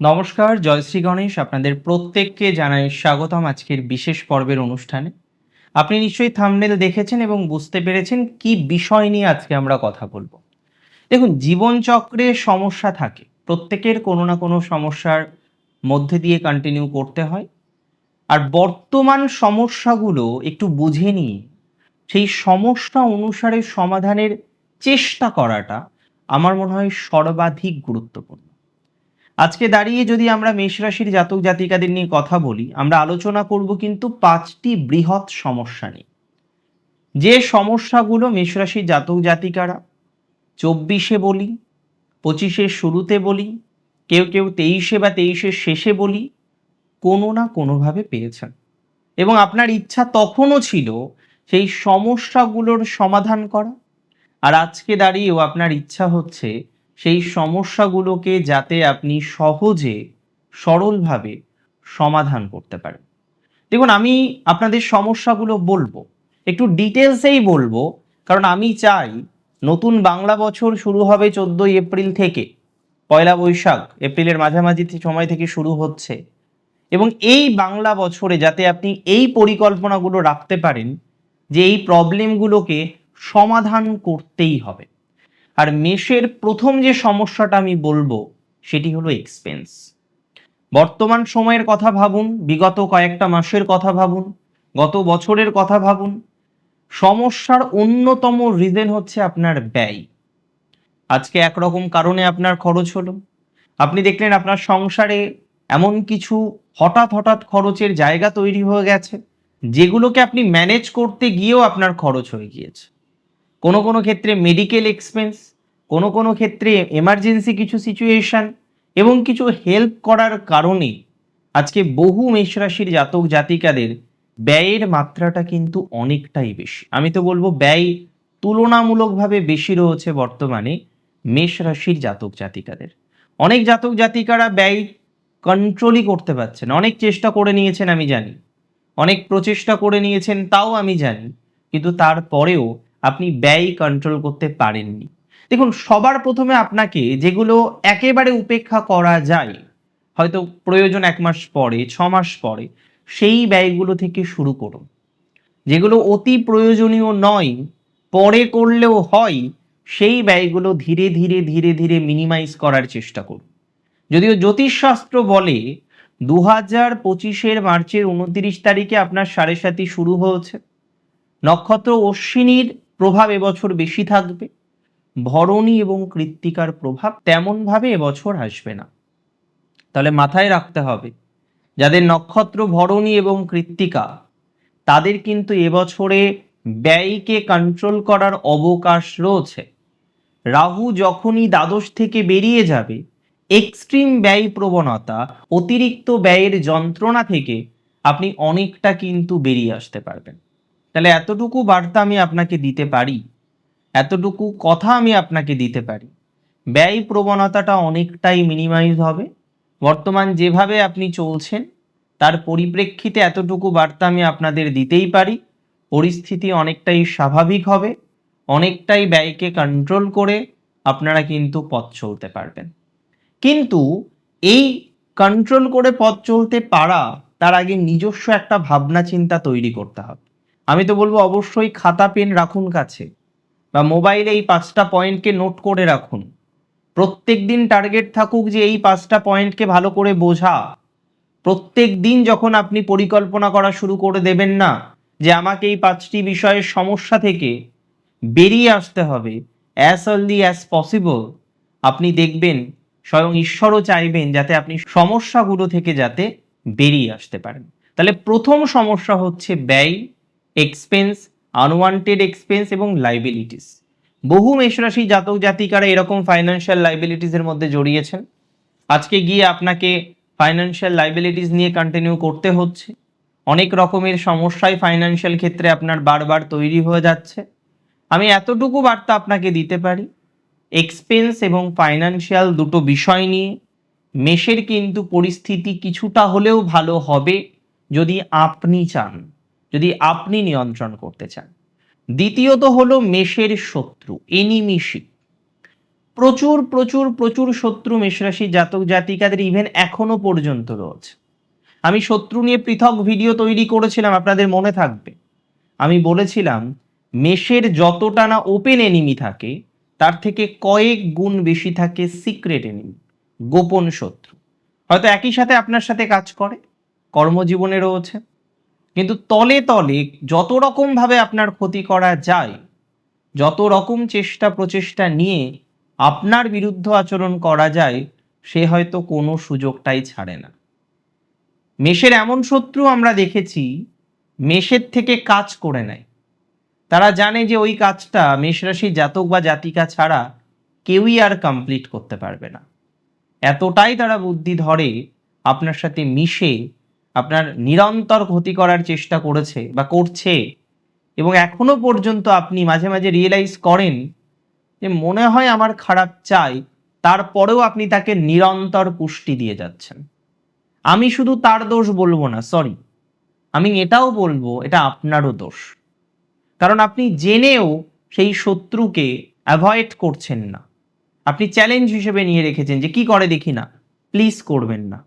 নমস্কার জয়শ্রী গণেশ। আপনাদের প্রত্যেককে জানাই স্বাগতম আজকের বিশেষ পর্বের অনুষ্ঠানে। আপনি নিশ্চয়ই থামনেল দেখেছেন এবং বুঝতে পেরেছেন কি বিষয় নিয়ে আজকে আমরা কথা বলব। দেখুন, জীবনচক্রে সমস্যা থাকে। প্রত্যেকের কোনো না কোনো সমস্যার মধ্যে দিয়ে কন্টিনিউ করতে হয়। আর বর্তমান সমস্যাগুলো একটু বুঝে নিয়ে সেই সমস্যা অনুসারে সমাধানের চেষ্টা করাটা আমার মনে হয় সর্বাধিক গুরুত্বপূর্ণ। আজকে দাঁড়িয়ে যদি আমরা মেষ রাশির জাতক জাতিকাদের নিয়ে কথা বলি, আমরা আলোচনা করব কিন্তু পাঁচটি বৃহৎ সমস্যা নিয়ে। যে সমস্যাগুলো মেষ রাশির জাতক জাতিকারা চব্বিশে বলি পঁচিশের শুরুতে বলি, কেউ কেউ তেইশে বা তেইশের শেষে বলি, কোনো না কোনোভাবে পেয়েছেন। এবং আপনার ইচ্ছা তখনও ছিল সেই সমস্যাগুলোর সমাধান করা। আর আজকে দাঁড়িয়েও আপনার ইচ্ছা হচ্ছে সেই সমস্যাগুলোকে যাতে আপনি সহজে, সরলভাবে সমাধান করতে পারেন। দেখুন, আমি আপনাদের সমস্যাগুলো বলব। একটু ডিটেলসেই বলব, কারণ আমি চাই নতুন বাংলা বছর শুরু হবে চোদ্দোই এপ্রিল থেকে, পয়লা বৈশাখ, এপ্রিলের মাঝামাঝি সময় থেকে শুরু হচ্ছে। এবং এই বাংলা বছরে যাতে আপনি এই পরিকল্পনাগুলো রাখতে পারেন যে এই প্রবলেমগুলোকে সমাধান করতেই হবে। আর মেষের প্রথম যে সমস্যাটা আমি বলব, সেটি হলো এক্সপেন্স বর্তমান সময়ের কথা ভাবুন, বিগত কয়েকটা মাসের কথা ভাবুন, গত বছরের কথা ভাবুন, সমস্যার অন্যতম রিজন হচ্ছে আপনার ব্যয়। আজকে একরকম কারণে আপনার খরচ হলো। আপনি দেখলেন আপনার সংসারে এমন কিছু হঠাৎ হঠাৎ খরচের জায়গা তৈরি হয়ে গেছে, যেগুলোকে আপনি ম্যানেজ করতে গিয়েও আপনার খরচ হয়ে গিয়েছে। কোনো কোনো ক্ষেত্রে মেডিকেল এক্সপেন্স কোনো কোনো ক্ষেত্রে এমার্জেন্সি কিছু সিচুয়েশন এবং কিছু হেল্প করার কারণে আজকে বহু মেষ রাশির জাতক জাতিকাদের ব্যয়ের মাত্রাটা কিন্তু অনেকটাই বেশি। আমি তো বলব ব্যয় তুলনামূলকভাবে বেশি রয়েছে বর্তমানে মেষ রাশির জাতক জাতিকাদের। অনেক জাতক জাতিকারা ব্যয় কন্ট্রোলই করতে পারছেন, অনেক চেষ্টা করে নিয়েছেন আমি জানি, অনেক প্রচেষ্টা করে নিয়েছেন তাও আমি জানি, কিন্তু তারপরেও আপনি ব্যয় কন্ট্রোল করতে পারেননি। দেখুন, সবার প্রথমে আপনাকে যেগুলো একেবারে উপেক্ষা করা যায়, হয়তো প্রয়োজন এক মাস পরে, ছ মাস পরে, সেই ব্যয়গুলো থেকে শুরু করুন। যেগুলো অতি প্রয়োজনীয় নয়, পরে করলেও হয়, সেই ব্যয়গুলো ধীরে ধীরে ধীরে ধীরে মিনিমাইজ করার চেষ্টা করুন। যদিও জ্যোতিষশাস্ত্র বলে দু হাজার পঁচিশের মার্চের উনত্রিশ তারিখে আপনার সাড়ে সাতি শুরু হয়েছে। নক্ষত্র অশ্বিনীর প্রভাব এবছর বেশি থাকবে। ভরণী এবং কৃত্তিকার প্রভাব তেমনভাবে এবছর আসবে না। তাহলে মাথায় রাখতে হবে, যাদের নক্ষত্র ভরণী এবং কৃত্তিকা, তাদের কিন্তু এবছরে ব্যয়কে কন্ট্রোল করার অবকাশ রয়েছে। রাহু যখনই দ্বাদশ থেকে বেরিয়ে যাবে এক্সট্রিম ব্যয় প্রবণতা, অতিরিক্ত ব্যয়ের যন্ত্রণা থেকে আপনি অনেকটা কিন্তু বেরিয়ে আসতে পারবেন। তাহলে এতটুকু বার্তা আমি আপনাকে দিতে পারি, এতটুকু কথা আমি আপনাকে দিতে পারি, ব্যয় প্রবণতাটা অনেকটাই মিনিমাইজ হবে। বর্তমান যেভাবে আপনি চলছেন, তার পরিপ্রেক্ষিতে এতটুকু বার্তা আমি আপনাদের দিতেই পারি। পরিস্থিতি অনেকটাই স্বাভাবিক হবে, অনেকটাই ব্যয়কে কন্ট্রোল করে আপনারা কিন্তু পথ চলতে পারবেন। কিন্তু এই কন্ট্রোল করে পথ চলতে পারা, তার আগে নিজস্ব একটা ভাবনা চিন্তা তৈরি করতে হবে। আমি তো বলব অবশ্যই খাতা, পেন রাখুন কাছে বা মোবাইলে এই পাঁচটা পয়েন্টকে নোট করে রাখুন। প্রত্যেক দিন টার্গেট থাকুক যে এই পাঁচটা পয়েন্টকে ভালো করে বোঝা। প্রত্যেক দিন যখন আপনি পরিকল্পনা করা শুরু করে দেবেন না যে আমাকে এই পাঁচটি বিষয়ের সমস্যা থেকে বেরিয়ে আসতে হবে অ্যাজ আর্লি অ্যাজ পসিবল আপনি দেখবেন স্বয়ং ঈশ্বরও চাইবেন যাতে আপনি সমস্যাগুলো থেকে যাতে বেরিয়ে আসতে পারেন। তাহলে প্রথম সমস্যা হচ্ছে ব্যয়। এক্সপেন্স আনওয়ান্টেড এক্সপেন্স এবং লাইবিলিটিস বহু মেষরাশি জাতক জাতিকারা এরকম ফাইন্যান্সিয়াল লাইবিলিটিসের মধ্যে জড়িয়েছেন। আজকে গিয়ে আপনাকে ফাইন্যান্সিয়াল লাইবিলিটিস নিয়ে কন্টিনিউ করতে হচ্ছে। অনেক রকমের সমস্যায় ফাইন্যান্সিয়াল ক্ষেত্রে আপনার বারবার তৈরি হয়ে যাচ্ছে। আমি এতটুকু বার্তা আপনাকে দিতে পারি এক্সপেন্স এবং ফাইন্যান্সিয়াল দুটো বিষয় নিয়ে। মেষের কিন্তু পরিস্থিতি কিছুটা হলেও ভালো হবে যদি আপনি চান। যদি আপনি নিয়ন্ত্রণ করতে চান। দ্বিতীয়ত হলো মেষের শত্রু, এনিমিশি। প্রচুর প্রচুর প্রচুর শত্রু মেষরাশি জাতক জাতিকাদের ইভেন এখনও পর্যন্ত রয়েছে। আমি শত্রু নিয়ে পৃথক ভিডিও তৈরি করেছিলাম, আপনাদের মনে থাকবে। আমি বলেছিলাম, মেষের যতটা না ওপেন এনিমি থাকে, তার থেকে কয়েক গুণ বেশি থাকে সিক্রেট এনিমি গোপন শত্রু। হয়তো একই সাথে আপনার সাথে কাজ করে, কর্মজীবনে রয়েছে। কিন্তু তলে তলে যত রকমভাবে আপনার ক্ষতি করা যায়, যত রকম চেষ্টা প্রচেষ্টা নিয়ে আপনার বিরুদ্ধ আচরণ করা যায়, সে হয়তো কোনো সুযোগটাই ছাড়ে না। মেষের এমন শত্রু আমরা দেখেছি, মেষের থেকে কাজ করে নেয়। তারা জানে যে ওই কাজটা মেষরাশি জাতক বা জাতিকা ছাড়া কেউই আর কমপ্লিট করতে পারবে না। এতটাই তারা বুদ্ধি ধরে আপনার সাথে মিশে আপনার নিরন্তর ক্ষতি করার চেষ্টা করেছে বা করছে এবং এখনও পর্যন্ত আপনি মাঝে মাঝে রিয়েলাইজ করেন যে মনে হয় আমার খারাপ চাই, তারপরেও আপনি তাকে নিরন্তর পুষ্টি দিয়ে যাচ্ছেন। আমি শুধু তার দোষ বলব না সরি আমি এটাও বলব, এটা আপনারও দোষ। কারণ আপনি জেনেও সেই শত্রুকে অ্যাভয়েড করছেন না। আপনি চ্যালেঞ্জ হিসেবে নিয়ে রেখেছেন যে কি করে দেখি না প্লিজ করবেন না।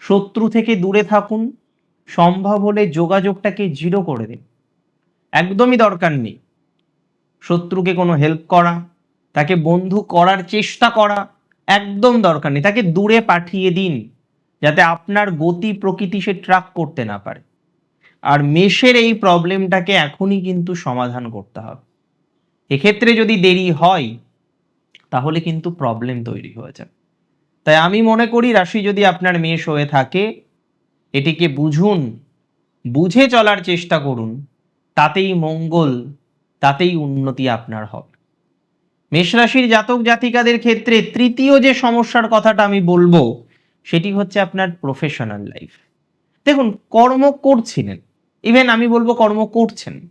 শত্রু থেকে দূরে থাকুন। সম্ভব হলে যোগাযোগটাকে জিরো করে দিন। একদমই দরকার নেই। শত্রুকে কোনো হেল্প করা, তাকে বন্ধু করার চেষ্টা করা একদম দরকার নেই। তাকে দূরে পাঠিয়ে দিন, যাতে আপনার গতি প্রকৃতি সে ট্রাক করতে না পারে। আর মেষের এই প্রবলেমটাকে এখনই কিন্তু সমাধান করতে হবে। এক্ষেত্রে যদি দেরি হয়, তাহলে কিন্তু প্রবলেম তৈরি হয়ে যাবে। তাই আমি মনে করি রাশি যদি আপনার মেষ হয়ে থাকে, এটিকে বুঝুন, বুঝে চলার চেষ্টা করুন, তাতেই মঙ্গল, তাতেই উন্নতি আপনার হবে। মেষরাশির জাতক জাতিকাদের ক্ষেত্রে তৃতীয় যে সমস্যার কথাটা আমি বলব, সেটি হচ্ছে আপনার প্রফেশনাল লাইফ দেখুন, কর্ম করছিলেন ইভেন আমি বলব কর্ম করছেন।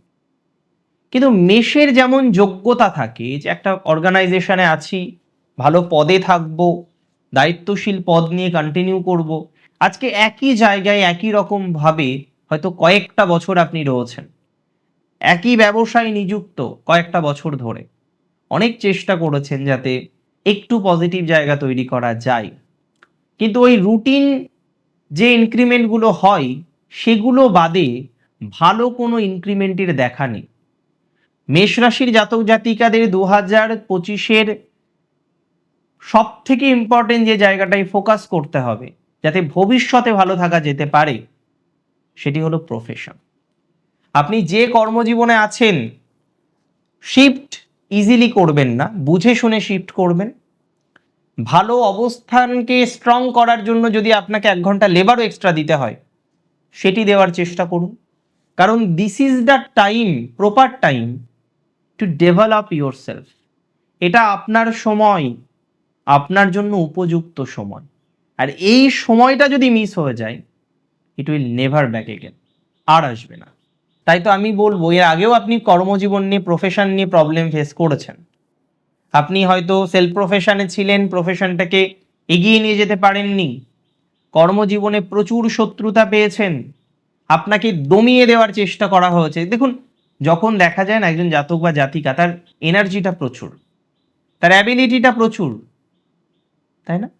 কিন্তু মেষের যেমন যোগ্যতা থাকে, যে একটা অর্গানাইজেশনে আছি, ভালো পদে থাকব দায়িত্বশীল পদ নিয়ে কন্টিনিউ করব। আজকে একই জায়গায় একই রকম ভাবে হয়তো কয়েকটা বছর আপনি রয়েছেন। একই ব্যবসায় নিযুক্ত কয়েকটা বছর ধরে। অনেক চেষ্টা করেছেন যাতে একটু পজিটিভ জায়গা তৈরি করা যায়। কিন্তু ওই রুটিন যে ইনক্রিমেন্টগুলো হয়, সেগুলো বাদে ভালো কোনো ইনক্রিমেন্টের দেখা নেই। মেষ রাশির জাতক জাতিকাদের দু হাজার পঁচিশের সব থেকে ইম্পর্টেন্ট যে জায়গাটায় ফোকাস করতে হবে, যাতে ভবিষ্যতে ভালো থাকা যেতে পারে, সেটি হলো প্রফেশন আপনি যে কর্মজীবনে আছেন শিফট ইজিলি করবেন না, বুঝে শুনে শিফট করবেন। ভালো অবস্থানকে স্ট্রং করার জন্য যদি আপনাকে এক ঘণ্টা লেবারও এক্সট্রা দিতে হয়, সেটি দেওয়ার চেষ্টা করুন। কারণ this is the time proper time to develop yourself এটা আপনার সময় আপনার জন্য উপযুক্ত সময়। আর এই সময়টা যদি মিস হয়ে যায় it will never back again আর আসবে না। তাই তো আমি বলব, এর আগেও আপনি কর্মজীবন নিয়ে প্রফেশন নিয়ে প্রবলেম ফেস করেছেন। আপনি হয়তো সেলফ প্রফেশনে ছিলেন প্রফেশনটাকে এগিয়ে নিয়ে যেতে পারেননি। কর্মজীবনে প্রচুর শত্রুতা পেয়েছেন। আপনাকে দমিয়ে দেওয়ার চেষ্টা করা হয়েছে। দেখুন, যখন দেখা যায় না, একজন জাতক বা জাতিকা, তার এনার্জিটা প্রচুর। তার অ্যাবিলিটিটা প্রচুর। তাই না?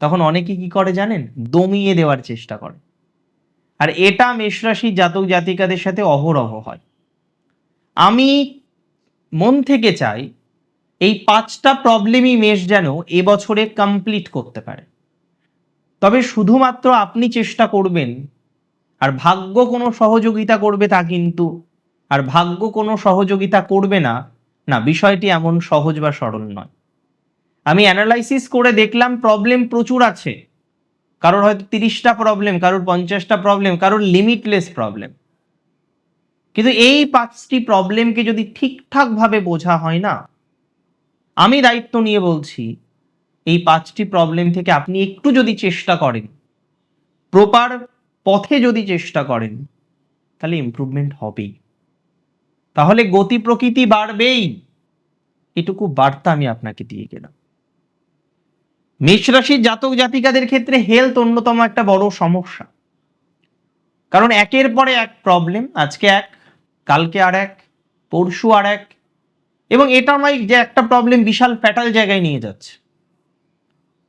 তখন অনেকে কি করে জানেন? দমিয়ে দেওয়ার চেষ্টা করে। আর এটা মেষরাশি জাতক জাতিকাদের সাথে অহরহ হয়। আমি মন থেকে চাই এই পাঁচটা প্রবলেমই মেষ যেন এবছরে কমপ্লিট করতে পারে। তবে শুধুমাত্র আপনি চেষ্টা করবেন, আর ভাগ্য কোনো সহযোগিতা করবে তা কিন্তু, আর ভাগ্য কোনো সহযোগিতা করবে না না বিষয়টি এমন সহজ বা সরল নয়। আমি অ্যানালাইসিস করে দেখলাম প্রবলেম প্রচুর আছে। কারোর হয়তো তিরিশটা প্রবলেম কারোর পঞ্চাশটা প্রবলেম কারোর লিমিটলেস প্রবলেম কিন্তু এই পাঁচটি প্রবলেমকে যদি ঠিকঠাকভাবে বোঝা হয় না, আমি দায়িত্ব নিয়ে বলছি, এই পাঁচটি প্রবলেম থেকে আপনি একটু যদি চেষ্টা করেন প্রপার পথে যদি চেষ্টা করেন, তাহলে ইমপ্রুভমেন্ট হবেই। তাহলে গতি প্রকৃতি বাড়বেই। এটুকু বার্তা আমি আপনাকে দিয়ে গেলাম। মেষ রাশির জাতক জাতিকাদের ক্ষেত্রে হেলথ অন্যতম একটা বড় সমস্যা। কারণ একের পরে এক প্রবলেম আজকে এক, কালকে আর এক, পরশু আর এক, এবং এটা নয় যে একটা প্রবলেম বিশাল ফ্যাটাল জায়গায় নিয়ে যাচ্ছে।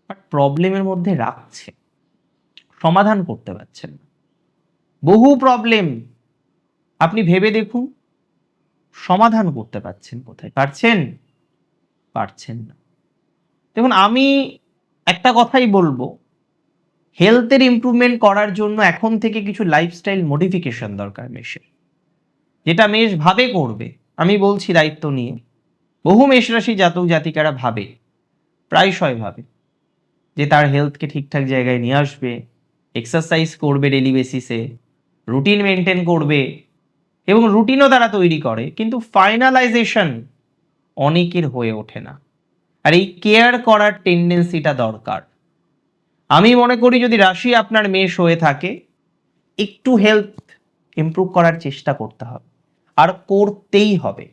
বাট প্রবলেমের মধ্যে রাখছে, সমাধান করতে পারছেন না। বহু প্রবলেম আপনি ভেবে দেখুন, সমাধান করতে পারছেন কোথায়? পারছেন? পারছেন না। দেখুন, আমি একটা কথাই বলব হেলথের ইমপ্রুভমেন্ট করার জন্য এখন থেকে কিছু লাইফস্টাইল মডিফিকেশন দরকার মেষের, যেটা মেষ ভাবে করবে, আমি বলছি দায়িত্ব নিয়ে। বহু মেষরাশি জাতক জাতিকারা ভাবে, প্রায়শই ভাবে, যে তার হেলথকে ঠিকঠাক জায়গায় নিয়ে আসবে এক্সারসাইজ করবে ডেলি বেসিসে রুটিন মেনটেন করবে, এবং রুটিনও তারা তৈরি করে, কিন্তু ফাইনালাইজেশন অনেকের হয়ে ওঠে না। আর এই কেয়ার করার টেন্ডেন্সিটা দরকার। আমি মনে করি যদি রাশি আপনার মেষ হয়ে থাকে, একটু হেলথ ইমপ্রুভ করার চেষ্টা করতে হবে। আর করতেই হবে।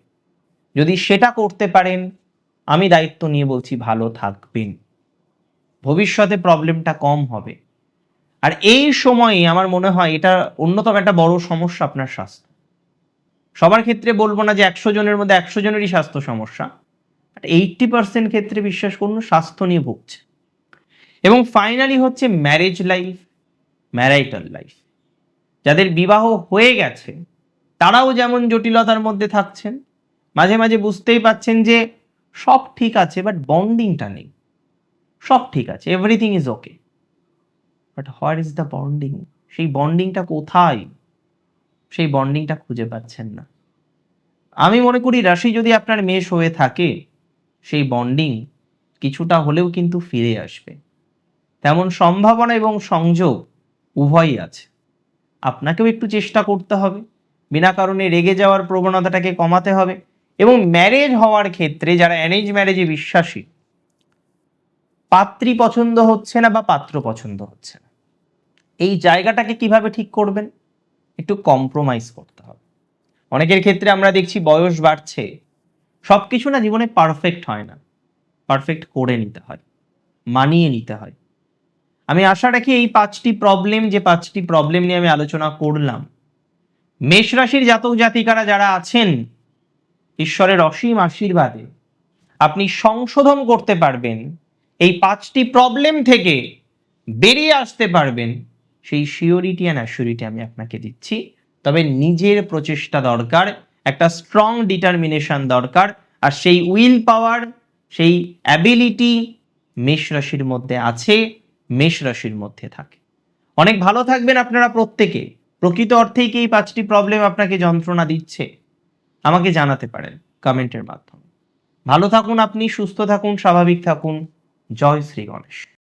যদি সেটা করতে পারেন, আমি দায়িত্ব নিয়ে বলছি ভালো থাকবেন। ভবিষ্যতে প্রবলেমটা কম হবে। আর এই সময়ে আমার মনে হয় এটা অন্যতম একটা বড় সমস্যা আপনার স্বাস্থ্য। সবার ক্ষেত্রে বলব না যে একশো জনের মধ্যে একশো জনেরই স্বাস্থ্য সমস্যা। বাট এইটটি পার্সেন্ট ক্ষেত্রে বিশ্বাস করুন, স্বাস্থ্য নিয়ে ভুগছে। এবং ফাইনালি হচ্ছে ম্যারেজ লাইফ ম্যারাইটাল লাইফ যাদের বিবাহ হয়ে গেছে, তারাও যেমন জটিলতার মধ্যে থাকছেন, মাঝে মাঝে বুঝতেই পাচ্ছেন যে সব ঠিক আছে বাট বন্ডিংটা নেই। সব ঠিক আছে everything is okay but where is the bonding সেই বন্ডিংটা কোথায়? সেই বন্ডিংটা খুঁজে পাচ্ছেন না। আমি মনে করি রাশি যদি আপনার মেষ হয়ে থাকে সেই বন্ডিং কিছুটা হলেও কিন্তু ফিরে আসবে। তেমন সম্ভাবনা এবং সংযোগ উভয়ই আছে। আপনাকেও একটু চেষ্টা করতে হবে। বিনা কারণে রেগে যাওয়ার প্রবণতাটাকে কমাতে হবে এবং ম্যারেজ হওয়ার ক্ষেত্রে যারা অ্যারেঞ্জ ম্যারেজে বিশ্বাসী, পাত্রী পছন্দ হচ্ছে না বা পাত্র পছন্দ হচ্ছে না। এই জায়গাটাকে কীভাবে ঠিক করবেন? একটু কম্প্রোমাইজ করতে হবে। অনেকের ক্ষেত্রে আমরা দেখছি বয়স বাড়ছে সব কিছু না জীবনে পারফেক্ট হয় না। পারফেক্ট করে নিতে হয়, মানিয়ে নিতে হয়। আমি আশা রাখি এই পাঁচটি প্রবলেম যে পাঁচটি প্রবলেম নিয়ে আমি আলোচনা করলাম। মেষ রাশির জাতক জাতিকারা যারা আছেন, ঈশ্বরের অসীম আশীর্বাদে, আপনি সংশোধন করতে পারবেন, এই পাঁচটি প্রবলেম থেকে বেরিয়ে আসতে পারবেন। সেই শিওরিটি অ্যান্ড অ্যাসিউরিটি আমি আপনাকে দিচ্ছি। তবে নিজের প্রচেষ্টা দরকার। একটা স্ট্রং ডিটারমিনেশন দরকার। আর সেই উইল পাওয়ার সেই অ্যাবিলিটি মেষ রাশির মধ্যে আছে, মেষ রাশির মধ্যে থাকে। অনেক ভালো থাকবেন আপনারা প্রত্যেকে। প্রকৃত অর্থেই কি এই পাঁচটি প্রবলেম আপনাকে যন্ত্রণা দিচ্ছে? আমাকে জানাতে পারেন কমেন্টের মাধ্যমে। ভালো থাকুন আপনি, সুস্থ থাকুন, স্বাভাবিক থাকুন। জয় শ্রী গণেশ।